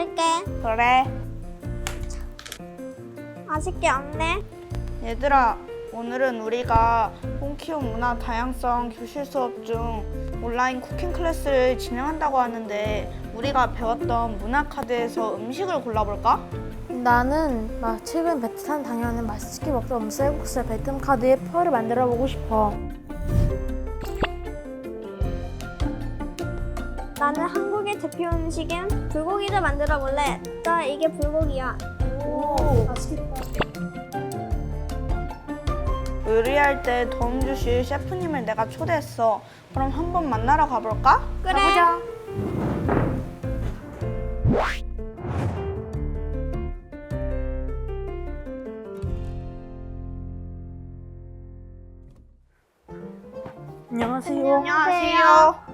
썰게. 그래. 아쉽게 없네. 얘들아, 오늘은 우리가 홈키움 문화 다양성 교실 수업 중 온라인 쿠킹 클래스를 진행한다고 하는데 우리가 배웠던 문화 카드에서 음식을 골라볼까? 나는 막 최근 베트남 다녀오는 맛있게 먹던 쌀국수 베트남 카드에 펄을 만들어 보고 싶어. 나는 한국의 대표 음식인 불고기를 만들어 볼래. 나 이게 불고기야. 오, 맛있겠다. 요리할 때 도움 주실 셰프님을 내가 초대했어. 그럼 한번 만나러 가볼까? 그래. 가보자. 안녕하세요. 안녕하세요.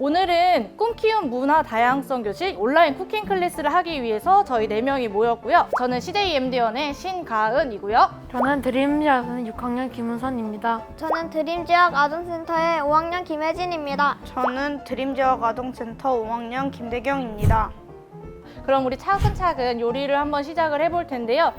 오늘은 꿈키움 문화 다양성 교실 온라인 쿠킹 클래스를 하기 위해서 저희 네명이 모였고요. 저는 CJ MD연의 신가은이고요. 저는 드림즈학은 6학년 김은선입니다. 저는 드림지역 아동센터의 5학년 김혜진입니다. 저는 드림지역 아동센터 5학년 김대경입니다. 그럼 우리 차근차근 요리를 한번 시작을 해볼 텐데요.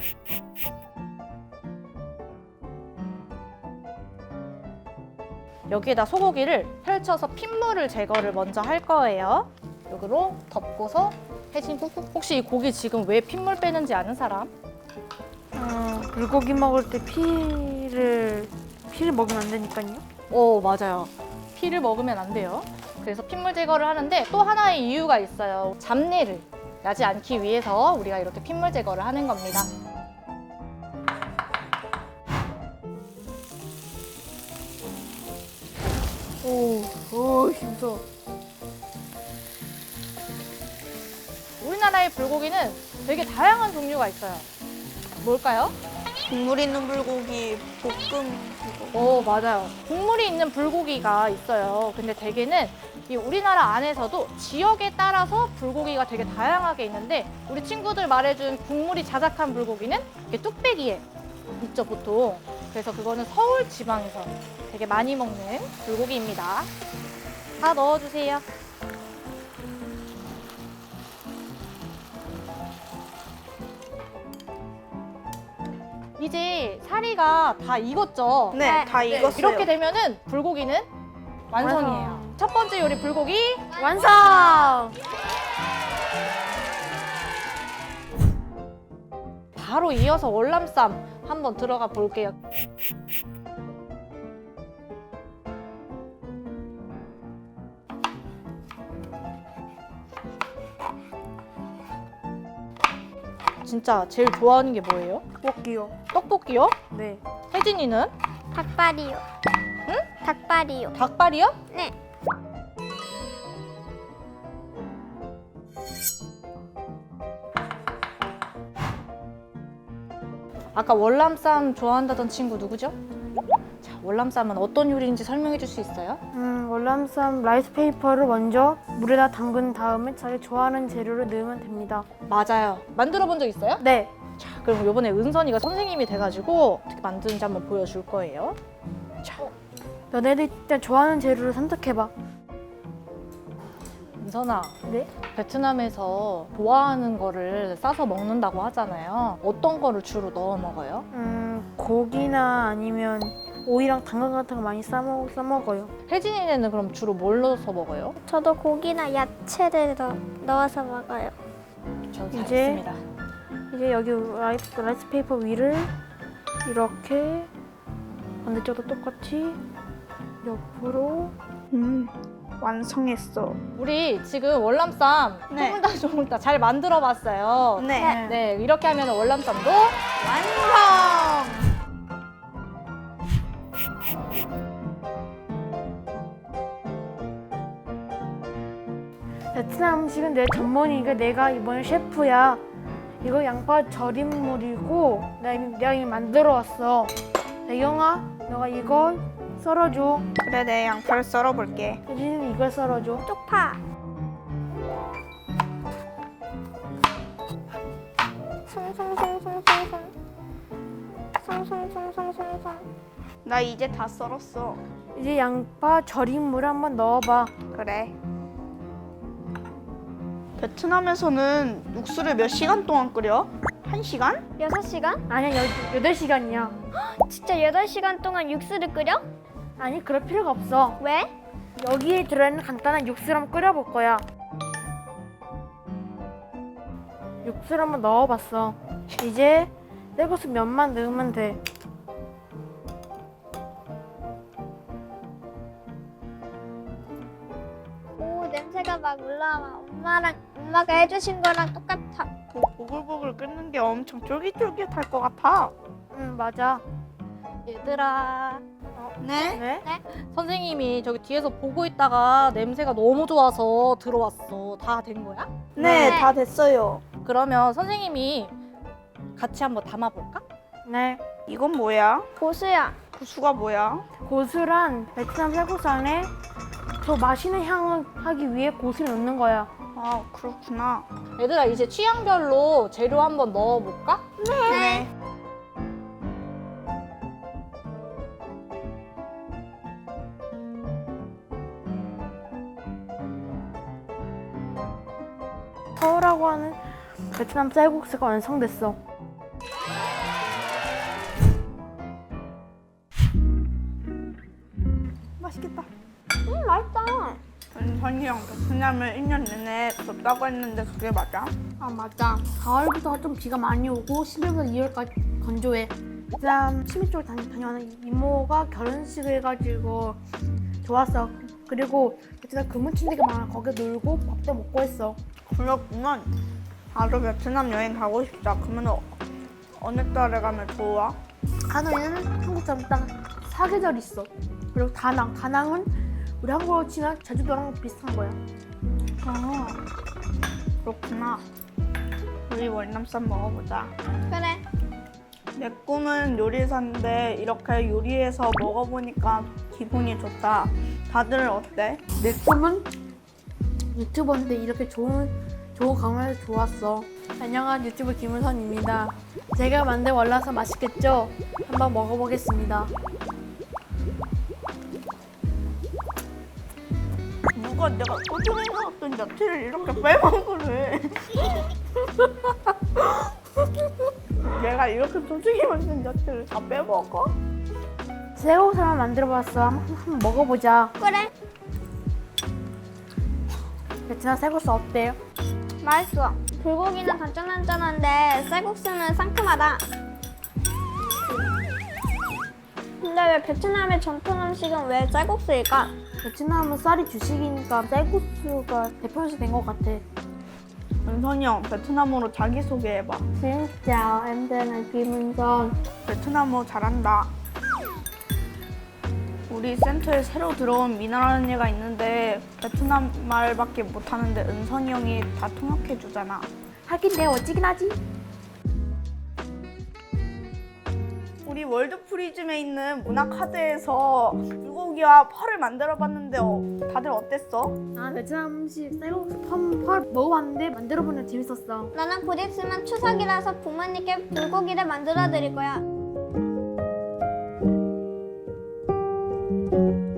여기에다 소고기를 펼쳐서 핏물을 제거를 먼저 할 거예요. 여기로 덮고서 해진 꾹꾹. 혹시 이 고기 지금 왜 핏물 빼는지 아는 사람? 어, 불고기 먹을 때 피를 피를 먹으면 안 되니까요. 오 맞아요. 피를 먹으면 안 돼요. 그래서 핏물 제거를 하는데 또 하나의 이유가 있어요. 잡내를 나지 않기 위해서 우리가 이렇게 핏물 제거를 하는 겁니다. 오, 오, 힘써. 우리나라의 불고기는 되게 다양한 종류가 있어요. 뭘까요? 국물 있는 불고기, 볶음 불고기. 오 맞아요. 국물이 있는 불고기가 있어요. 근데 대개는 이 우리나라 안에서도 지역에 따라서 불고기가 되게 다양하게 있는데 우리 친구들 말해준 국물이 자작한 불고기는 이렇게 뚝배기에 있죠 보통. 그래서 그거는 서울 지방에서 되게 많이 먹는 불고기입니다. 다 넣어주세요. 이제 사리가 다 익었죠? 네, 다 네, 익었어요. 이렇게 되면은 불고기는 완성이에요. 완성. 첫 번째 요리 불고기 완성! 바로 이어서 월남쌈 한번 들어가 볼게요. 진짜 제일 좋아하는 게 뭐예요? 떡볶이요. 떡볶이요? 네. 혜진이는 닭발이요. 응? 닭발이요. 닭발이요? 네. 아까 월남쌈 좋아한다던 친구 누구죠? 자, 월남쌈은 어떤 요리인지 설명해 줄 수 있어요? 음, 월남쌈 라이스 페이퍼를 먼저 물에다 담근 다음에 자기 좋아하는 재료를 넣으면 됩니다. 맞아요. 만들어 본 적 있어요? 네. 자, 그럼 이번에 은선이가 선생님이 돼가지고 어떻게 만드는지 한번 보여줄 거예요. 너네들 일단 좋아하는 재료를 선택해봐. 은선아, 네? 베트남에서 좋아하는 거를 싸서 먹는다고 하잖아요. 어떤 거를 주로 넣어 먹어요? 음, 고기나 아니면 오이랑 당근 같은 거 많이 싸먹, 싸먹어요. 혜진이네는 그럼 주로 뭘 넣어서 먹어요? 저도 고기나 야채를 넣, 넣어서 먹어요. 저도 이제. 이제 여기 라이스, 라이스 페이퍼 위를 이렇게 반대쪽도 똑같이 옆으로 음, 완성했어. 우리 지금 월남쌈 네. 조물다 조물다 잘 만들어 봤어요. 네. 네, 이렇게 하면 월남쌈도 완성! 베트남 음식은 내 전문이니까 내가 이번에 셰프야. 이거 양파 절임물이고 내가 이미, 내가 이미 만들어 왔어. 배경아, 너가 이걸 썰어줘. 그래, 내 양파를 썰어볼게. 혜진이는 이걸 썰어줘. 쪽파. 송송송송송송. 송송송송송송. 나 이제 다 썰었어. 이제 양파 절임물 한번 넣어봐. 그래. 베트남에서는 육수를 몇 시간 동안 끓여? 한 시간? 6시간? 아니야, 여, 여덟 시간이야. 진짜 8시간 동안 육수를 끓여? 아니, 그럴 필요가 없어. 왜? 여기에 들어있는 간단한 육수를 한번 끓여볼 거야. 육수를 한번 넣어봤어. 이제 떼고수 면만 넣으면 돼. 오 냄새가 막 올라와 엄마랑 엄마가 해주신 거랑 똑같아 그 보글보글 끓는 게 엄청 쫄깃쫄깃할 것 같아. 응, 맞아. 얘들아, 네? 네? 선생님이 저기 뒤에서 보고 있다가 냄새가 너무 좋아서 들어왔어. 다 된 거야? 네, 네. 다 됐어요. 그러면 선생님이 같이 한번 담아볼까? 네. 이건 뭐야? 고수야 구수가 뭐야? 고수란 베트남 안에 더 맛있는 향을 하기 위해 고수를 넣는 거야. 아, 그렇구나. 얘들아, 이제 취향별로 재료 한번 넣어볼까? 네. 서우라고 하는 베트남 쌀국수가 완성됐어. 맛있겠다. 음 맛있다 전이 형 베트남을 1년 내내 덥다고 했는데 그게 맞아? 아 맞아. 4월부터 좀 비가 많이 오고 11월부터 2월까지 건조해. 베트남 치미 쪽을 다니, 다녀왔는 이모가 결혼식을 해가지고 좋았어. 그리고 베트남 금은침대가 많아. 거기 놀고 밥도 먹고 했어. 그렇구만. 나도 베트남 여행 가고 싶다. 그러면 어, 어느 달에 가면 좋아? 하노이는 한국처럼 딱 사계절 있어. 그리고 다낭. 다낭은 우리 한국으로 치면 제주도랑 비슷한 거야. 아, 그렇구나. 우리 월남쌈 먹어보자. 그래 내 꿈은 요리사인데 이렇게 요리해서 먹어보니까 기분이 좋다. 다들 어때? 내 꿈은 유튜버인데 이렇게 좋은 좋은 강화를 좋았어. 안녕하세요 유튜브 김은선입니다. 제가 만든 월남쌈 맛있겠죠? 한번 먹어보겠습니다. 누가 내가 꾸준히 사왔던 야채를 이렇게 빼먹으래. 내가 이렇게 소중히 만든 야채를 다 빼먹어? 새우살만 만들어봤어. 한번, 한번 먹어보자. 그래 베트남 새우살 어때요? 맛있어 불고기는 단짠단짠한데 쌀국수는 상큼하다 근데 왜 베트남의 전통 음식은 왜 쌀국수일까? 베트남은 쌀이 주식이니까 쌀국수가 대표 음식 된것 같아. 은선이 형, 베트남어로 자기소개해봐. Kim Minh Son. 베트남어 잘한다. 우리 센터에 새로 들어온 미나라는 애가 있는데 베트남 말밖에 못하는데 은선이 형이 다 통역해주잖아. 하긴 내가 어찌긴 하지. 우리 월드 프리즘에 있는 문화 카드에서 불고기와 펄을 만들어봤는데 어, 다들 어땠어? 아 베트남 음식 쌀국수 펌, 펄 먹어봤는데 만들어보는 게 재밌었어. 나는 곧 있으면 추석이라서 부모님께 불고기를 만들어 드릴 거야 Thank you.